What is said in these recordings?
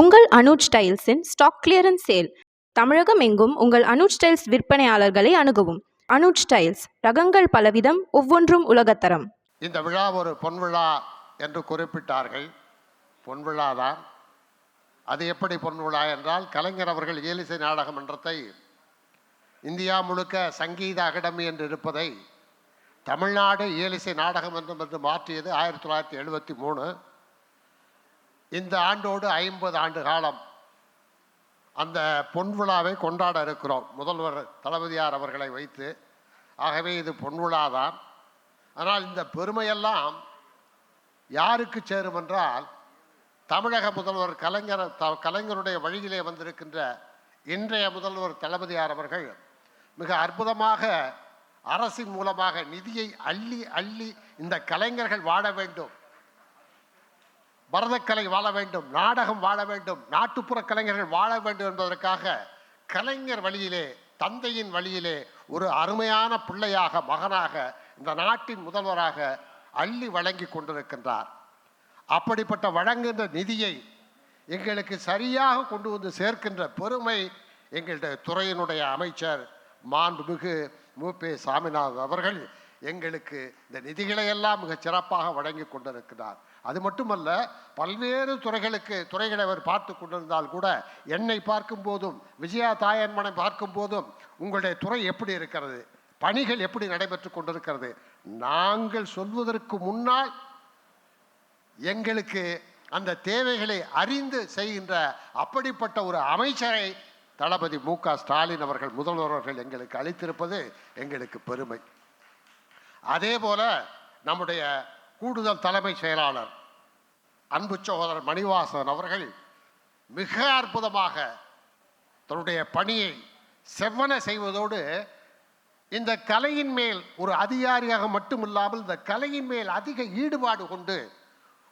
உங்கள் அனுஜ் ஸ்டைல்ஸின் stock clearance sale. Tamilagam எங்கும் உங்கள் அனுஜ் ஸ்டைல்ஸ் விற்பனையாளர்களை அணுகவும். அனுஜ் ஸ்டைல்ஸ் ரகங்கள் பலவிதம் ஒவ்வொன்றும் உலகத்தரம். இந்த விழா ஒரு பொன்விழா என்று குறிப்பிட்டார்கள். பொன்விழா தான். அது எப்படி பொன்விழா என்றால் கலைஞர் அவர்கள் இயலிசை நாடக மன்றத்தை இந்தியா முழுக்க சங்கீத அகாடமி என்று இருப்பதை தமிழ்நாடு இயலிசை நாடக மன்றம் என்று மாற்றியது ஆயிரத்தி தொள்ளாயிரத்தி எழுபத்தி மூணு. இந்த ஆண்டோடு ஐம்பது ஆண்டு காலம் அந்த பொன்விழாவை கொண்டாட இருக்கிறோம். முதல்வர் தளபதியார் அவர்களை வைத்து. ஆகவே இது பொன்விழா தான் ஆனால் இந்த பெருமையெல்லாம் யாருக்கு சேரும் என்றால் தமிழக முதல்வர் கலைஞர் த- கலைஞருடைய வழியிலே வந்திருக்கின்ற இன்றைய முதல்வர் தளபதியார் அவர்கள் மிக அற்புதமாக அரசின் மூலமாக நிதியை அள்ளி அள்ளி இந்த கலைஞர்கள் வாழ வேண்டும். பரதக்கலை வாழ வேண்டும் நாடகம் வாழ வேண்டும் நாட்டுப்புற கலைஞர்கள் வாழ வேண்டும் என்பதற்காக கலைஞர் வழியிலே தந்தையின் வழியிலே ஒரு அருமையான பிள்ளையாக மகனாக இந்த நாட்டின் முதல்வராக அள்ளி வழங்கி கொண்டிருக்கின்றார். அப்படிப்பட்ட வழங்குகின்ற நிதியை எங்களுக்கு சரியாக கொண்டு வந்து சேர்க்கின்ற பெருமை எங்களுடைய துறையினுடைய அமைச்சர் மாண்புமிகு மூபே சாமிநாதன் அவர்கள் எங்களுக்கு இந்த நிதிகளை எல்லாம் மிக சிறப்பாக வழங்கி கொண்டிருக்கிறார். அது மட்டுமல்ல பல்வேறு துறைகளுக்கு துறைகளை அவர் பார்த்து கொண்டிருந்தால் கூட என்னை பார்க்கும் போதும் விஜயா தாயன்மனை பார்க்கும் போதும் உங்களுடைய துறை எப்படி இருக்கிறது? பணிகள் எப்படி நடைபெற்று கொண்டிருக்கிறது? நாங்கள் சொல்வதற்கு முன்னால் எங்களுக்கு அந்த தேவைகளை அறிந்து செய்கின்ற அப்படிப்பட்ட ஒரு அமைச்சரை தளபதி மு க ஸ்டாலின் அவர்கள் முதல்வர் அவர்கள் எங்களுக்கு அளித்திருப்பது எங்களுக்கு பெருமை. அதே போல நம்முடைய கூடுதல் தலைமை செயலாளர் அன்பு சகோதரர் மணிவாசன் அவர்கள் மிக அற்புதமாக தன்னுடைய பணியை செவ்வன செய்வதோடு இந்த கலையின் மேல் ஒரு அதிகாரியாக மட்டுமில்லாமல் இந்த கலையின் மேல் அதிக ஈடுபாடு கொண்டு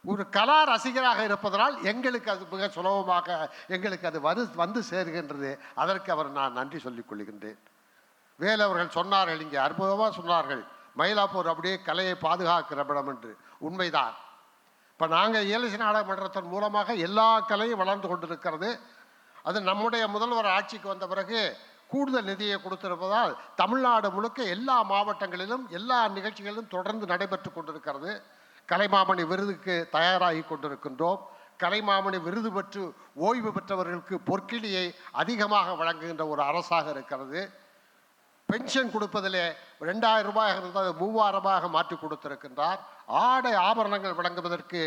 ஒரு கலா ரசிகராக இருப்பதனால் எங்களுக்கு அது மிக சுலபமாக எங்களுக்கு அது வரு வந்து சேர்கின்றது. அதற்கு அவர் நான் நன்றி சொல்லிக் கொள்கின்றேன். வேலவர்கள் சொன்னார்கள் இங்கே அற்புதமாக சொன்னார்கள். மயிலாப்பூர் அப்படியே கலையை பாதுகாக்கிற இடம் என்று. உண்மைதான். இப்போ நாங்கள் இயலிசை நாடக மன்றத்தின் மூலமாக எல்லா கலையும் வளர்ந்து கொண்டிருக்கிறது. அது நம்முடைய முதல்வர் ஆட்சிக்கு வந்த பிறகு கூடுதல் நிதியை கொடுத்திருப்பதால் தமிழ்நாடு முழுக்க எல்லா மாவட்டங்களிலும் எல்லா நிகழ்ச்சிகளிலும் தொடர்ந்து நடைபெற்று கொண்டிருக்கிறது. கலைமாமணி விருதுக்கு தயாராகி கொண்டிருக்கின்றோம். கலைமாமணி விருது பெற்று ஓய்வு பெற்றவர்களுக்கு பொற்கிளியை அதிகமாக வழங்குகின்ற ஒரு அரசாக இருக்கிறது. பென்ஷன் கொடுப்பதிலே ரெண்டாயிரம் ரூபாய் இருந்தது மூவாயிரமாக மாற்றி கொடுத்திருக்கின்றார். ஆடை ஆபரணங்கள் வழங்குவதற்கு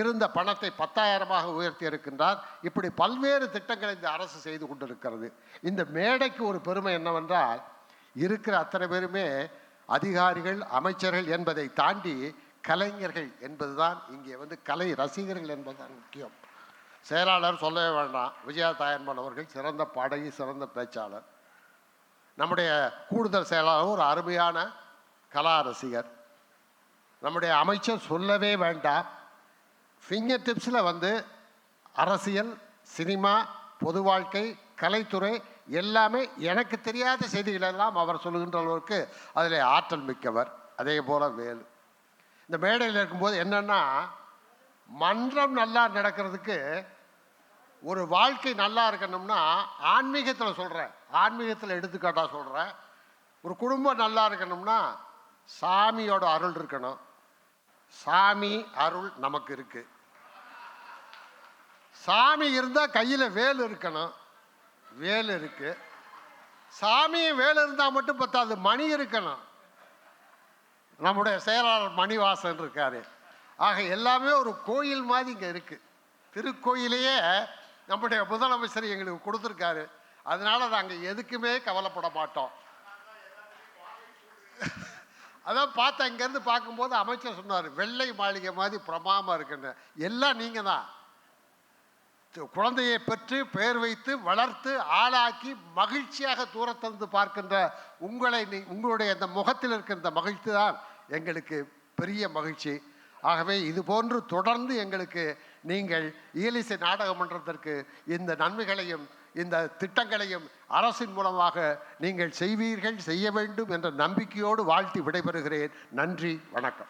இருந்த பணத்தை பத்தாயிரமாக உயர்த்தி இருக்கின்றார். இப்படி பல்வேறு திட்டங்களை இந்த அரசு செய்து கொண்டிருக்கிறது. இந்த மேடைக்கு ஒரு பெருமை என்னவென்றால் இருக்கிற அத்தனை பேருமே அதிகாரிகள் அமைச்சர்கள் என்பதை தாண்டி கலைஞர்கள் என்பதுதான் இங்கே வந்து கலை ரசிகர்கள் என்பதுதான் முக்கியம். செயலாளர் சொல்லவே வேண்டாம். விஜயா தாயன்மன் அவர்கள் சிறந்த பாடகி சிறந்த பேச்சாளர். நம்முடைய கூடுதல் செயலாளர் ஒரு அருமையான கலா ரசிகர் நம்முடைய அமைச்சர் சொல்லவே வேண்டாம். ஃபிங்கர் டிப்ஸில் வந்து அரசியல் சினிமா பொது வாழ்க்கை கலைத்துறை எல்லாமே எனக்கு தெரியாத செய்திகளெல்லாம் அவர் சொல்லுகின்ற அளவுக்கு அதில் ஆற்றல் மிக்கவர். அதே போல் வேலு. இந்த மேடையில் இருக்கும்போது என்னென்னா மன்றம் நல்லா நடக்கிறதுக்கு ஒரு வாழ்க்கை நல்லா இருக்கணும்னா ஆன்மீகத்தில் சொல்கிறேன் ஆன்மீகத்தில் எடுத்துக்காட்டாக சொல்கிறேன் ஒரு குடும்பம் நல்லா இருக்கணும்னா சாமியோட அருள் இருக்கணும். சாமி அருள் நமக்கு இருக்குது சாமி இருந்தால் கையில் வேல் இருக்கணும். வேல் இருக்குது சாமி வேல் இருந்தால் மட்டும் பத்தாது மணி இருக்கணும். நம்முடைய செயலாளர் மணிவாசன் இருக்காரு. ஆக எல்லாமே ஒரு கோயில் மாதிரி இங்கே இருக்குது திருக்கோயிலையே நம்முடைய முதலமைச்சர் எங்களுக்கு கொடுத்துருக்காரு. அதனால் நாங்கள் எதுக்குமே கவலைப்பட மாட்டோம். அதான் பார்த்தா இங்கேருந்து பார்க்கும்போது அமைச்சர் சொன்னார் வெள்ளை மாளிகை மாதிரி பிரமாமா இருக்குன்னு. எல்லாம் நீங்கள் தான். குழந்தையை பெற்று பெயர் வைத்து வளர்த்து ஆளாக்கி மகிழ்ச்சியாக தூரத்திலிருந்து பார்க்கின்ற உங்களை நீ- உங்களுடைய அந்த முகத்தில் இருக்கின்ற மகிழ்ச்சி தான் எங்களுக்கு பெரிய மகிழ்ச்சி. ஆகவே இது போன்று தொடர்ந்து எங்களுக்கு நீங்கள் இயலிசை நாடகமன்றத்திற்கு இந்த நன்மைகளையும் இந்த திட்டங்களையும் அரசின் மூலமாக நீங்கள் செய்வீர்கள் செய்ய வேண்டும் என்ற நம்பிக்கையோடு வாழ்த்தி விடைபெறுகிறேன். நன்றி வணக்கம்.